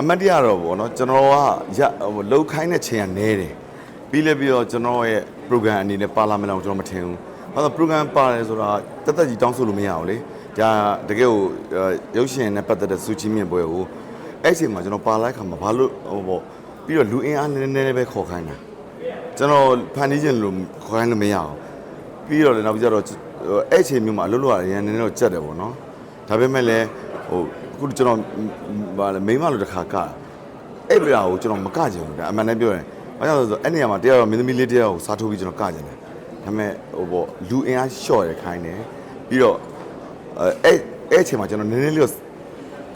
အမတ်တရတော့ဗောနော်ကျွန်တော်ကရဟိုလှုပ်ခိုင်းတဲ့ချိန်ကနဲတယ်ပြီးလဲပြီးတော့ကျွန်တော်ရဲ့ program အနေနဲ့ပါလာမယ်အောင်ကျွန်တော်မထင်ဘူးဘာလို့ program ပါတယ်ဆိုတာတက်တက်ကြီးတောင်းဆိုလို့မရဘူးလေဒါတကယ်ကိုအဲရုပ်ရှင်နဲ့ပတ်သက်တဲ့စူချင်းမြင့်ပွဲကိုအဲ့ချိန်မှာကျွန်တော်ပါလိုက်ခါမှာဘာလို့ဟိုဗောပြီးတော့လူအင်အားနည်းနည်းလေးပဲခေါ်ခိုင်းတာကျွန်တော်ဖန်တီးခြင်းလို့ခေါ်ခိုင်းလို့မရအောင်ပြီးတော့လည်းနောက်ပြီးတော့အဲ့ချိန်မျိုးမှာအလုပ်လုပ်ရရင်နည်းနည်းတော့ကြက်တယ်ဗောနော်ဒါပေမဲ့လည်းဟိုအ ခုကျွန်တော်ဘာလဲမိမလို့တစ်ခါကအဲ့ပြာကိုကျွန်တော်မကကြဘူးဒါအမှန်တမ်းပြောရင်ဘာကြောင့်လဲဆိုတော့အဲ့နေရာမှာတရားတော့မင်းသမီးလေးတရားကိုစားထိုးပြီးကျွန်တော်ကကြတယ်ဒါပေမဲ့ဟိုပေါ့လူအင်အားလျှော့ရခိုင်းတယ်ပြီးတော့အဲအဲ့အဲ့အချိန်မှာကျွန်တော်နည်းနည်းလေးတော့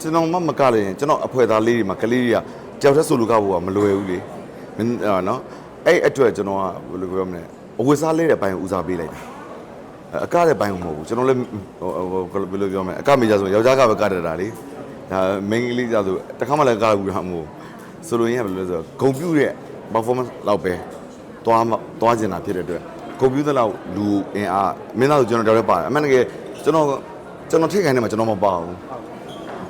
ကျွန်တော်မမကလည်းရင်ကျွန်တော်အဖွဲသားလေးတွေမှာကလေးတွေကကြောက်တဲ့ဆိုလူကဘောကမလွယ်ဘူးလေမင်းအာနော်အဲ့အတွက်ကျွန်တော်ကဘယ်လိုပြောမလဲအဝတ်စားလေးတဲ့ဘိုင်းကိုဦးစားပေးလိုက်တာအကားတဲ့ဘိုင်းကိုမဟုတ်ဘူးကျွန်တော်လည်းဟိုဟိုဘယ်လိုပြောမလဲအကမေကြဆိုယောက်ျားကပဲကတတ်တာလေ ဒါမိန်းကလေးကြဆိုတခါမှလည်းကဘူးတာမဟုတ်ဘူးဆိုလိုရင်းကဘယ်လိုလဲဆိုတော့ဂုံပြူတဲ့ performance လောက်ပဲသွားမသွားကျင်တာဖြစ်တဲ့အတွက်ဂုံပြူတဲ့လောက်လူအင်အားမင်းသားဆိုကျွန်တော်တော်ရဲပါတယ်အမှန်တကယ်ကျွန်တော်ကျွန်တော်ထိတ်ခိုင်းနေမှာကျွန်တော်မပါဘူး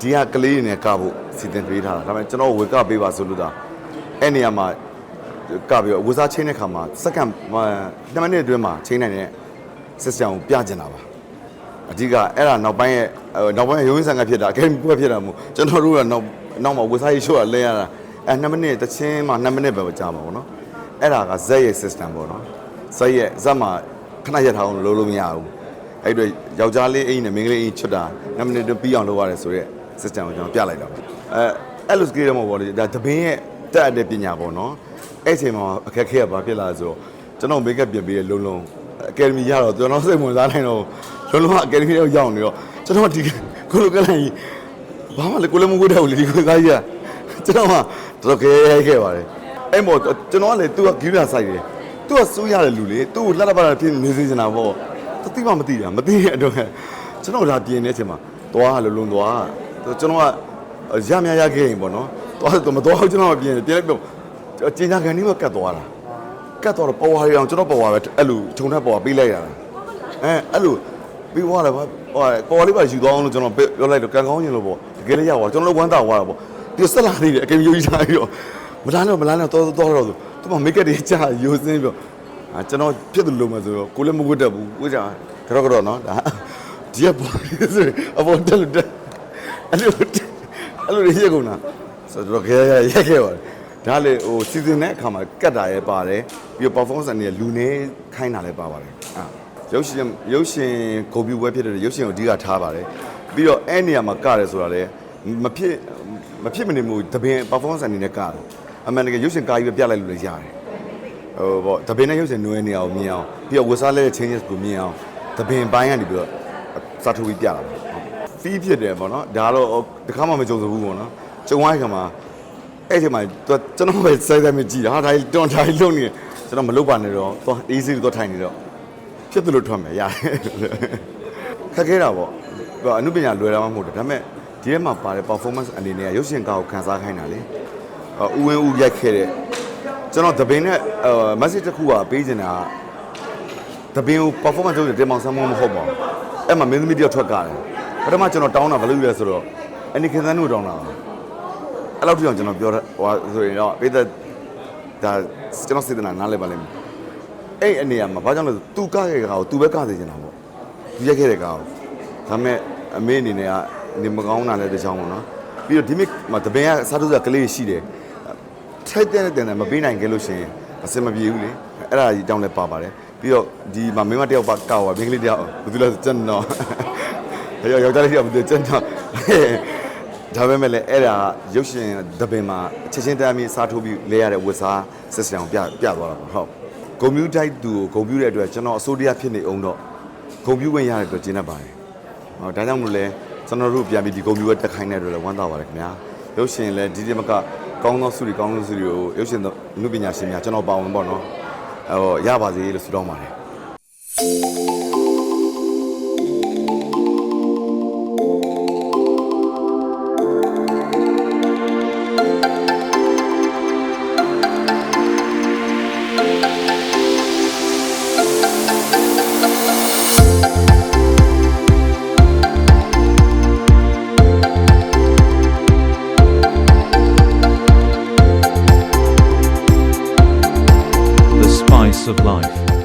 ဒီကကလေးတွေနဲ့ကဖို့စီစဉ်ပေးထားတာဒါပေမဲ့ကျွန်တော်ဝေကပေးပါဆိုလို့ဒါအဲ့နေရာမှာကပြီးတော့ဝစားချင်းတဲ့ခါမှာစက္ကန့်2မိနစ်အတွင်းမှာချင်းနိုင်တဲ့ system ကိုပြကျင်တာပါ အဓိကအဲ့ဒါနောက်ပိုင်းရဲ့ဟိုနောက်ပိုင်းရဲ့ရုံးရင်းဆန်ကဖြစ်တာအကယ်ဒမီပွဲဖြစ်တာမို့ကျွန်တော်တို့ကနောက်နောက်မှာဝစားရေးရှိုးကလဲရတာအဲ2မိနစ်တစ်ချင်းမှ2မိနစ်ပဲကြာမှာပေါ့နော်အဲ့ဒါကဇက်ရဲ့ system ပေါ့နော်ဇက်ရဲ့ဇက်မှာခဏရထားအောင်လုပ်လို့မရဘူးအဲ့အတွက်ယောက်ျားလေးအိမ်နဲ့မိန်းကလေးအိမ်ချွတ်တာ2မိနစ်တွင်းပြီးအောင်လုပ်ရတယ်ဆိုတော့ system ကိုကျွန်တော်ပြလိုက်တာပေါ့အဲအဲ့လို skill တော့မဟုတ်ပါဘူးဒါတပင်းရဲ့တက်အပ်တဲ့ပညာပေါ့နော်အဲ့ချိန်မှာအခက်ခဲကဘာဖြစ်လာလဲဆိုတော့ကျွန်တော် make up ပြင်ပြီးတဲ့လုံးလုံး အကယ်ဒမီရတော့ကျွန်တော်စိတ်ဝင်စားနိုင်တော့လုံးလုံးအကယ်ဒမီရောက်ရောက်နေတော့ကျွန်တော်ဒီကိုလိုကလိုင်းဘာမှလည်းကိုလည်းမဝတ်တော့ဘူးလေဒီကိုသားကြီးကကျွန်တော်ကတော်ခဲရိုက်ခဲ့ပါတယ်အဲ့မို့ကျွန်တော်ကလေသူကဂီးရဆိုင်တယ်သူကစိုးရတဲ့လူလေသူ့ကိုလှလှပပဖြစ်နေစေချင်တာပေါ့သူသိမှမသိတာမသိတဲ့အတွက်ကျွန်တော်ဒါပြင်နေတဲ့အချိန်မှာသွားလုံးလုံးသွားကျွန်တော်ကရမြရခဲ့ရင်ပေါ့နော်သွားတော့မသွားကျွန်တော်ပြင်ပြင်လိုက်တော့ကျင်ညာကန်ဒီမှာကတ်သွားတာ ကတ်တော့ပဝါရအောင်ကျွန်တော်ပဝါပဲအဲ့လိုခြုံထက်ပဝါပေးလိုက်ရတာအဲအဲ့လိုပြီးသွားတယ်ဗျဟိုပဝါလေးပါယူသွားအောင်လို့ကျွန်တော်ပြောလိုက်တော့ကန်ကောင်းရင်လို့ပေါ့တကယ်လေးရသွားကျွန်တော်လည်းဝမ်းသာသွားတာပေါ့ပြီးဆက်လာသေးတယ်အကယ်ယူကြီးထားပြီးတော့မလားတော့မလားတော့တော့တော့တော့သူမမိတ်ကတွေကြာယူစင်းပြီးအာကျွန်တော်ဖြစ်တယ်လို့မှဆိုတော့ကိုလည်းမဝတ်တတ်ဘူးကိုကြကတော့ကတော့နော်ဒါဒီကပေါ်ဆိုအပေါ်တက်လို့တက်အဲ့လိုအဲ့လိုရေကုန်တာဆိုတော့ခဲရက်ခဲ့ပါတယ် ဒါလေဟိုစီစဉ်တဲ့အခါမှာကတ်တာရဲ့ပါတယ်ပြီးတော့ performance အနေနဲ့လူနေခိုင်းတာလည်းပါပါတယ်အာရုပ်ရှင်ရုပ်ရှင်ဂုံပြူပွဲဖြစ်တဲ့ရုပ်ရှင်ကိုအဓိကထားပါတယ်ပြီးတော့အဲ့နေရာမှာကတယ်ဆိုတာလည်းမဖြစ်မဖြစ်မနေမှုတပင် performance အနေနဲ့ကတယ်အမှန်တကယ်ရုပ်ရှင်ကားကြီးပဲပြလိုက်လို့လည်းရတယ်ဟိုပေါ့တပင်နဲ့ရုပ်ရှင်နွဲနေအောင်မြင်အောင်ပြီးတော့ဝစားလဲတဲ့ changes ကိုမြင်အောင်တပင်ပိုင်းကနေပြီးတော့စာထုတ်ပြီးပြတာပါဖီးဖြစ်တယ်ပေါ့နော်ဒါကတော့တခါမှမကြုံစဘူးပေါ့နော်ကြုံရတဲ့ခါမှာ အဲ့ဒီမှာသူကျွန်တော်ပဲစိုက်စိုက်မကြည့်တာဟာဒါတွန်ဒါကြီးလုံးနေကျွန်တော်မလုပ်ပါနဲ့တော့သွား easy တော့ထိုင်နေတော့ဖြစ်တယ်လို့ထွက်မယ်ရတယ်ခက်ခဲတာပေါ့သူကအမှုပညာလွယ်တာမှမဟုတ်တယ်ဒါပေမဲ့ဒီထဲမှာပါတဲ့ performance အနေနဲ့ရုပ်ရှင်ကားကိုခန်းစားခိုင်းတာလေဥဝင်ဦးရိုက်ခဲ့တဲ့ကျွန်တော်တပင်းနဲ့ message တစ်ခုကပေးချင်တာတပင်းကို performance လုပ်တဲ့တင်မောင်ဆမ်းမမဟုတ်ပါဘူးအဲ့မှာမင်းသမီးတယောက်ထွက်ကြတယ်ပထမကျွန်တော်တောင်းတာဘာလို့လဲဆိုတော့အနိခင်သန်းတို့တောင်းတာပါ အဲ့လောက်ထိအောင်ကျွန်တော်ပြောဟိုဆိုရင်တော့ပိသက်ဒါကျွန်တော်စေတနာနားလဲပါလိမ့်မယ်အဲ့အနေရမှာဘာကြောင့်လဲဆိုသူကခဲ့တဲ့ကောင်ကိုသူပဲကစေချင်တာပေါ့သူရက်ခဲ့တဲ့ကောင်ဒါပေမဲ့အမေအနေနဲ့ကနေမကောင်းတာလည်းတစ်ချောင်းပေါ့နော်ပြီးတော့ဒီမိမှာတပင်ကစားထုတ်စကလေးရှိတယ်ထိုက်တဲ့တဲ့နဲ့မပေးနိုင်ခဲ့လို့ရှိရင်အစင်မပြေဘူးလေအဲ့ဒါကြီးတောင်းလဲပါပါတယ်ပြီးတော့ဒီမှာမိမတယောက်ပါကောက်ပါမိန်းကလေးတယောက်ဘယ်သူလဲဆိုကျွန်တော်ယောက်ျားလေးတယောက်ဘယ်သူကျွန်တော် ဒါပေမဲ့လည်းအဲ့ဒါရုပ်ရှင်သပင်မှာချက်ချင်းတမ်းပြီးစားထိုးပြီးလဲရတဲ့ဝတ်စားစစ်စံအောင်ပြပြသွားတာပေါ့ဟုတ်ဂုံပြူတိုက်သူကိုဂုံပြူတဲ့အတွက်ကျွန်တော်အစိုးရဖြစ်နေအောင်တော့ဂုံပြူဝင်ရတဲ့အတွက်ကျင်းတတ်ပါတယ်ဟောဒါကြောင့်မို့လဲကျွန်တော်တို့ပြန်ပြီးဒီဂုံပြူဝဲတက်ခိုင်းတဲ့အတွက်လည်းဝမ်းသာပါတယ်ခင်ဗျာရုပ်ရှင်လည်းဒီဒီမကကောင်းသောစုတွေကောင်းသောစုတွေကိုရုပ်ရှင်အမှုပညာရှင်များကျွန်တော်ပါဝင်ပေါ့နော်ဟောရပါစေလို့ဆုတောင်းပါတယ် slice of life.